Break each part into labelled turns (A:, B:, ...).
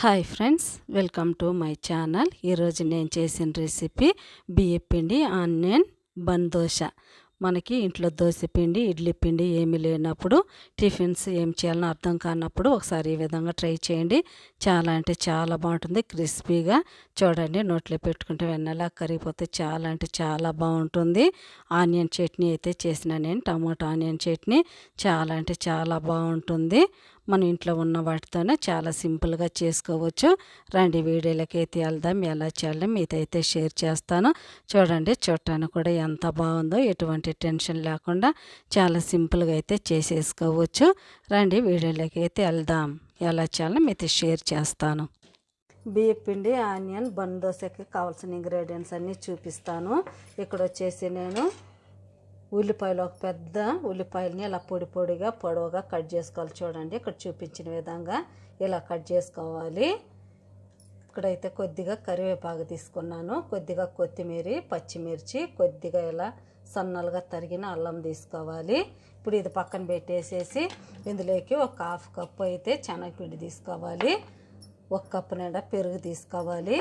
A: Hi friends welcome to my channel. ఈరోజు నేను చేసిన రెసిపీ బియ్య పిండి ఆనియన్ బన్ దోశ. మనకి ఇంట్లో దోశ పిండి ఇడ్లీ పిండి ఏమీ లేనప్పుడు టిఫిన్స్ ఏం చేయాలని అర్థం కానప్పుడు ఒకసారి ఈ విధంగా ట్రై చేయండి. చాలా అంటే చాలా బాగుంటుంది క్రిస్పీగా. చూడండి నోట్లో పెట్టుకుంటే వెన్నెలా కరిగిపోతే చాలా అంటే చాలా బాగుంటుంది. ఆనియన్ చట్నీ అయితే చేసిన నేను టమాటో ఆనియన్ చట్నీ చాలా అంటే చాలా బాగుంటుంది. మన ఇంట్లో ఉన్న వాటితోనే చాలా సింపుల్గా చేసుకోవచ్చు. రండి వీడియోలకి అయితే వెళ్దాం ఎలా చేయాలి మీదైతే షేర్ చేస్తాను. చూడండి చూడటానికి కూడా ఎంత బాగుందో ఎటువంటి టెన్షన్ లేకుండా చాలా సింపుల్గా అయితే చేసేసుకోవచ్చు. రండి వీడియోలకి అయితే వెళ్దాం ఎలా చేయాలో మీతో షేర్ చేస్తాను. బియ్య పిండి ఆనియన్ బన్ దోశకి కావాల్సిన ఇంగ్రీడియంట్స్ అన్నీ చూపిస్తాను. ఇక్కడ వచ్చేసి నేను ఉల్లిపాయలు ఒక పెద్ద ఉల్లిపాయలని ఇలా పొడి పొడిగా పొడవుగా కట్ చేసుకోవాలి చూడండి. ఇక్కడ చూపించిన విధంగా ఇలా కట్ చేసుకోవాలి. ఇక్కడైతే కొద్దిగా కరివేపాకు తీసుకున్నాను. కొద్దిగా కొత్తిమీర పచ్చిమిర్చి కొద్దిగా ఇలా సన్నలుగా తరిగిన అల్లం తీసుకోవాలి. ఇప్పుడు ఇది పక్కన పెట్టేసేసి ఇందులోకి ఒక హాఫ్ కప్పు అయితే శనగపిండి తీసుకోవాలి. ఒక కప్పు నిండా పెరుగు తీసుకోవాలి.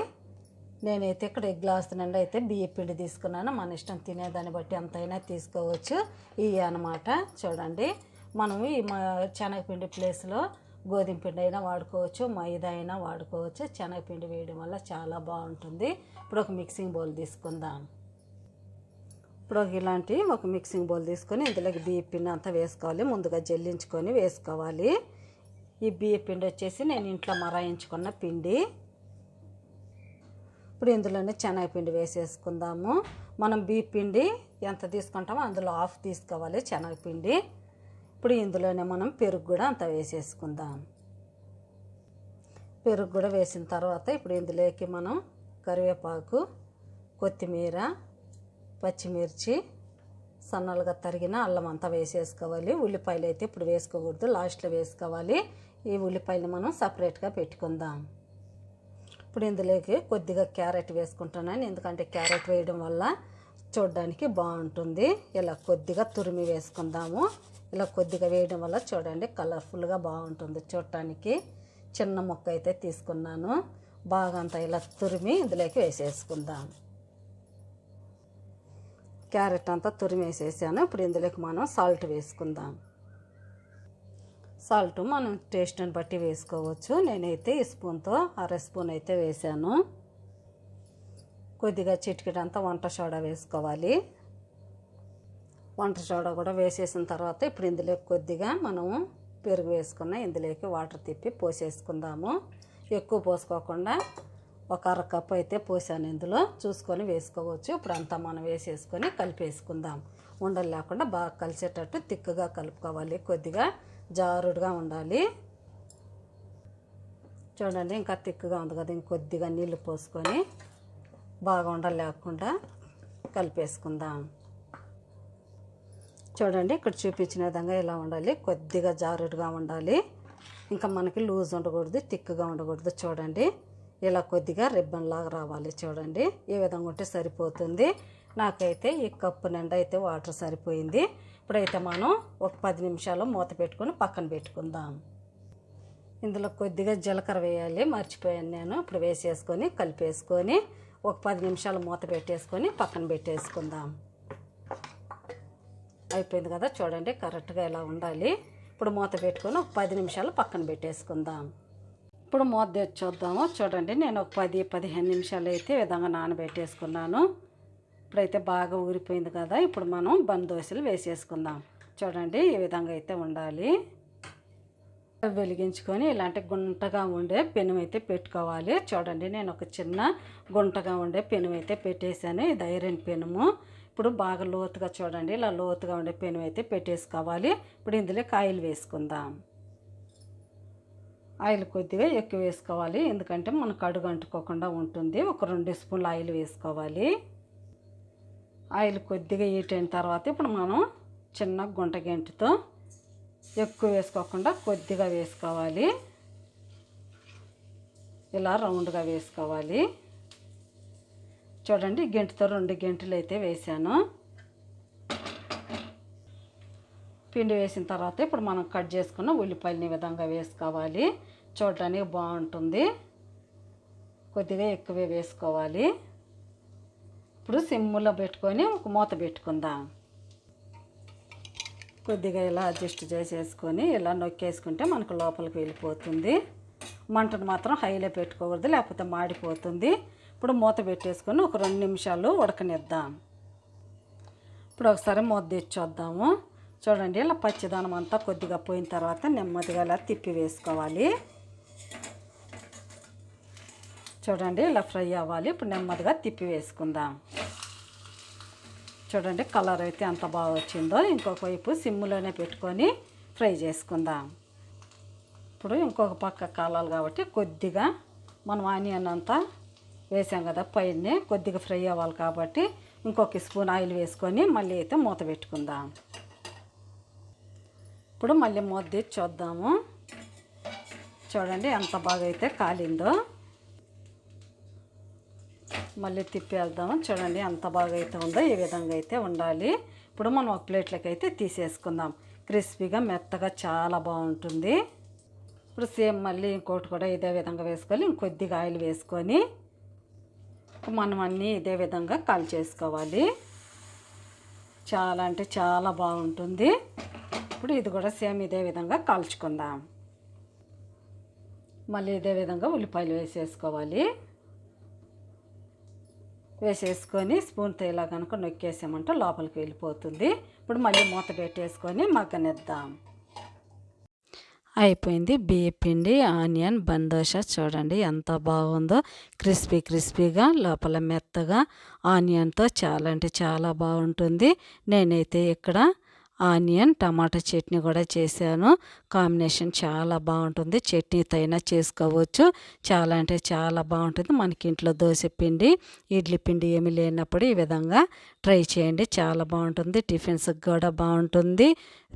A: నేనైతే ఇక్కడ గ్లాస్ నుండి అయితే బియ్య పిండి తీసుకున్నాను. మన ఇష్టం తినేదాన్ని బట్టి ఎంతైనా తీసుకోవచ్చు. ఇవి అనమాట చూడండి. మనం ఈ శనగపిండి ప్లేస్లో గోధుమ పిండి అయినా వాడుకోవచ్చు మైదా అయినా వాడుకోవచ్చు. శనగపిండి వేయడం వల్ల చాలా బాగుంటుంది. ఇప్పుడు ఒక మిక్సింగ్ బౌల్ తీసుకుందాం. ఇప్పుడు ఒక ఇలాంటి ఒక మిక్సింగ్ బౌల్ తీసుకొని ఇందులోకి బియ్య పిండి అంతా వేసుకోవాలి. ముందుగా జల్లించుకొని వేసుకోవాలి. ఈ బియ్య పిండి వచ్చేసి నేను ఇంట్లో మరాయించుకున్న పిండి. ఇప్పుడు ఇందులోనే శనగపిండి వేసేసుకుందాము. మనం బీప్ పిండి ఎంత తీసుకుంటామో అందులో హాఫ్ తీసుకోవాలి శనగపిండి ఇప్పుడు ఇందులోనే మనం పెరుగు కూడా అంత వేసేసుకుందాం. పెరుగు కూడా వేసిన తర్వాత ఇప్పుడు ఇందులోకి మనం కరివేపాకు కొత్తిమీర పచ్చిమిర్చి సన్నలుగా తరిగిన అల్లం అంతా వేసేసుకోవాలి. ఉల్లిపాయలు అయితే ఇప్పుడు వేసుకోకూడదు లాస్ట్లో వేసుకోవాలి. ఈ ఉల్లిపాయలు మనం సపరేట్గా పెట్టుకుందాం. ఇప్పుడు ఇందులోకి కొద్దిగా క్యారెట్ వేసుకుంటున్నాను ఎందుకంటే క్యారెట్ వేయడం వల్ల చూడడానికి బాగుంటుంది. ఇలా కొద్దిగా తురిమి వేసుకుందాము. ఇలా కొద్దిగా వేయడం వల్ల చూడండి కలర్ఫుల్గా బాగుంటుంది చూడటానికి చిన్న ముక్క అయితే తీసుకున్నాను. బాగా అంతా ఇలా తురిమి ఇందులోకి వేసేసుకుందాం. క్యారెట్ అంతా తురిమి వేసేసాను. ఇప్పుడు ఇందులోకి మనం సాల్ట్ వేసుకుందాం. సాల్ట్ మనం టేస్ట్ని బట్టి వేసుకోవచ్చు. నేనైతే ఈ స్పూన్తో అర స్పూన్ అయితే వేసాను. కొద్దిగా చిటికెడంతా వంట సోడా వేసుకోవాలి. వంట సోడా కూడా వేసేసిన తర్వాత ఇప్పుడు ఇందులోకి కొద్దిగా మనము పెరుగు వేసుకున్న ఇందులోకి వాటర్ తిప్పి పోసేసుకుందాము. ఎక్కువ పోసుకోకుండా ఒక అర కప్పు అయితే పోసాను ఇందులో. చూసుకొని వేసుకోవచ్చు. ఇప్పుడు అంతా మనం వేసేసుకొని కలిపేసుకుందాం. ఉండలు లేకుండా బాగా కలిసేటట్టు తిక్కుగా కలుపుకోవాలి. కొద్దిగా జారుడుగా ఉండాలి. చూడండి ఇంకా తిక్కుగా ఉంది కదా ఇంకొద్దిగా నీళ్ళు పోసుకొని బాగా ఉండలేకుండా కలిపేసుకుందాం. చూడండి ఇక్కడ చూపించిన విధంగా ఇలా ఉండాలి. కొద్దిగా జారుడుగా ఉండాలి. ఇంకా మనకి లూజ్ ఉండకూడదు తిక్కుగా ఉండకూడదు. చూడండి ఇలా కొద్దిగా రిబ్బన్ లాగా రావాలి. చూడండి ఈ విధంగా ఉంటే సరిపోతుంది. నాకైతే ఈ కప్పు నిండా అయితే వాటర్ సరిపోయింది. ఇప్పుడైతే మనం ఒక పది నిమిషాలు మూత పెట్టుకొని పక్కన పెట్టుకుందాం. ఇందులో కొద్దిగా జీలకర్ర వేయాలి. మర్చిపోయాను నేను. ఇప్పుడు వేసేసుకొని కలిపేసుకొని ఒక పది నిమిషాలు మూత పెట్టేసుకొని పక్కన పెట్టేసుకుందాం. అయిపోయింది కదా చూడండి కరెక్ట్గా ఇలా ఉండాలి. ఇప్పుడు మూత పెట్టుకొని ఒక పది నిమిషాలు పక్కన పెట్టేసుకుందాం. ఇప్పుడు మూత తెచ్చి చూద్దాము చూడండి నేను ఒక పది పదిహేను నిమిషాలు అయితే విధంగా నానబెట్టేసుకున్నాను. ఇప్పుడైతే బాగా ఊరిపోయింది కదా ఇప్పుడు మనం బన్ దోశలు వేసేసుకుందాం. చూడండి ఈ విధంగా అయితే ఉండాలి. వెలిగించుకొని ఇలాంటి గుంటగా ఉండే పెనం అయితే పెట్టుకోవాలి. చూడండి నేను ఒక చిన్న గుంటగా ఉండే పెనం అయితే పెట్టేశాను. ఇది ఐరన్ పెనుము. ఇప్పుడు బాగా లోతుగా చూడండి ఇలా లోతుగా ఉండే పెనం అయితే పెట్టేసుకోవాలి. ఇప్పుడు ఇందులో ఆయిల్ వేసుకుందాం. ఆయిల్ కొద్దిగా ఎక్కువ వేసుకోవాలి. ఎందుకంటే మనకు అడుగు అంటుకోకుండా ఉంటుంది. ఒక రెండు స్పూన్లు ఆయిల్ వేసుకోవాలి. ఆయిల్ కొద్దిగా హీట్ అయిన తర్వాత ఇప్పుడు మనం చిన్న గుంట గెంటుతో ఎక్కువ వేసుకోకుండా కొద్దిగా వేసుకోవాలి. ఇలా రౌండ్గా వేసుకోవాలి. చూడండి గెంటుతో రెండు గెంటులు అయితే వేసాను. పిండి వేసిన తర్వాత ఇప్పుడు మనం కట్ చేసుకున్న ఉల్లిపాయలని విధంగా వేసుకోవాలి. చూడడానికి బాగుంటుంది. కొద్దిగా ఎక్కువే వేసుకోవాలి. ఇప్పుడు సిమ్ములో పెట్టుకొని ఒక మూత పెట్టుకుందాం. కొద్దిగా ఇలా అడ్జస్ట్ చేసేసుకొని ఇలా నొక్కేసుకుంటే మనకు లోపలికి వెళ్ళిపోతుంది. మంటను మాత్రం హైలో పెట్టుకోకూడదు లేకపోతే మాడిపోతుంది. ఇప్పుడు మూత పెట్టేసుకొని ఒక రెండు నిమిషాలు ఉడకనిద్దాం. ఇప్పుడు ఒకసారి మూత తెచ్చొద్దాము చూడండి ఇలా పచ్చిదనం అంతా కొద్దిగా పోయిన తర్వాత నెమ్మదిగా ఇలా తిప్పి వేసుకోవాలి. చూడండి ఇలా ఫ్రై అవ్వాలి. ఇప్పుడు నెమ్మదిగా తిప్పి వేసుకుందాం. చూడండి కలర్ అయితే ఎంత బాగా వచ్చిందో. ఇంకొక వైపు సిమ్లోనే పెట్టుకొని ఫ్రై చేసుకుందాం. ఇప్పుడు ఇంకొక పక్క కాలాలి కాబట్టి కొద్దిగా మనం ఆనియన్ అంతా వేసాం కదా పైన కొద్దిగా ఫ్రై అవ్వాలి కాబట్టి ఇంకొక స్పూన్ ఆయిల్ వేసుకొని మళ్ళీ అయితే మూత పెట్టుకుందాం. ఇప్పుడు మళ్ళీ మూత తీసి చూద్దాము. చూడండి ఎంత బాగా అయితే కాలిందో. మళ్ళీ తిప్పేద్దాము? చూడండి ఎంత బాగా అయితే ఉందో ఈ విధంగా అయితే ఉండాలి. ఇప్పుడు మనం ఒక ప్లేట్లోకి అయితే తీసేసుకుందాం. క్రిస్పీగా మెత్తగా చాలా బాగుంటుంది. ఇప్పుడు సేమ్ మళ్ళీ ఇంకోటి కూడా ఇదే విధంగా వేసుకొని ఇంకొద్దిగా ఆయిల్ వేసుకొని మనం అన్నీ ఇదే విధంగా కాల్ చేసుకోవాలి. చాలా అంటే చాలా బాగుంటుంది. ఇప్పుడు ఇది కూడా సేమ్ ఇదే విధంగా కాల్చుకుందాం. మళ్ళీ ఇదే విధంగా ఉల్లిపాయలు వేసేసుకోవాలి. వేసేసుకొని స్పూన్తో ఇలా కనుక నొక్కేసామంటే లోపలికి వెళ్ళిపోతుంది. ఇప్పుడు మళ్ళీ మూత పెట్టేసుకొని మగ్గనిద్దాం. అయిపోయింది బియ్య పిండి ఆనియన్ బందోష చూడండి ఎంత బాగుందో. క్రిస్పీ క్రిస్పీగా లోపల మెత్తగా ఆనియన్తో చాలా అంటే చాలా బాగుంటుంది. నేనైతే ఇక్కడ ఆనియన్ టమాటా చట్నీ కూడా చేశాను. కాంబినేషన్ చాలా బాగుంటుంది. చట్నీతో అయినా చేసుకోవచ్చు. చాలా అంటే చాలా బాగుంటుంది. మనకి ఇంట్లో దోశ పిండి ఇడ్లీ పిండి ఏమి లేనప్పుడు ఈ విధంగా ట్రై చేయండి. చాలా బాగుంటుంది. టిఫిన్స్కి కూడా బాగుంటుంది.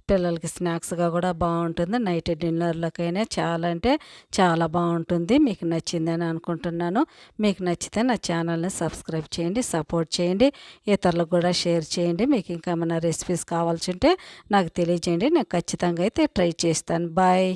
A: పిల్లలకి స్నాక్స్గా కూడా బాగుంటుంది. నైట్ డిన్నర్లకైనా చాలా అంటే చాలా బాగుంటుంది. మీకు నచ్చిందని అనుకుంటున్నాను. మీకు నచ్చితే నా ఛానల్ని సబ్స్క్రైబ్ చేయండి సపోర్ట్ చేయండి ఇతరులకు కూడా షేర్ చేయండి. మీకు ఇంకా ఏమైనా రెసిపీస్ కావాల్సి ఉంటే నాకు తెలియజేయండి. నేను ఖచ్చితంగా అయితే ట్రై చేస్తాను బాయ్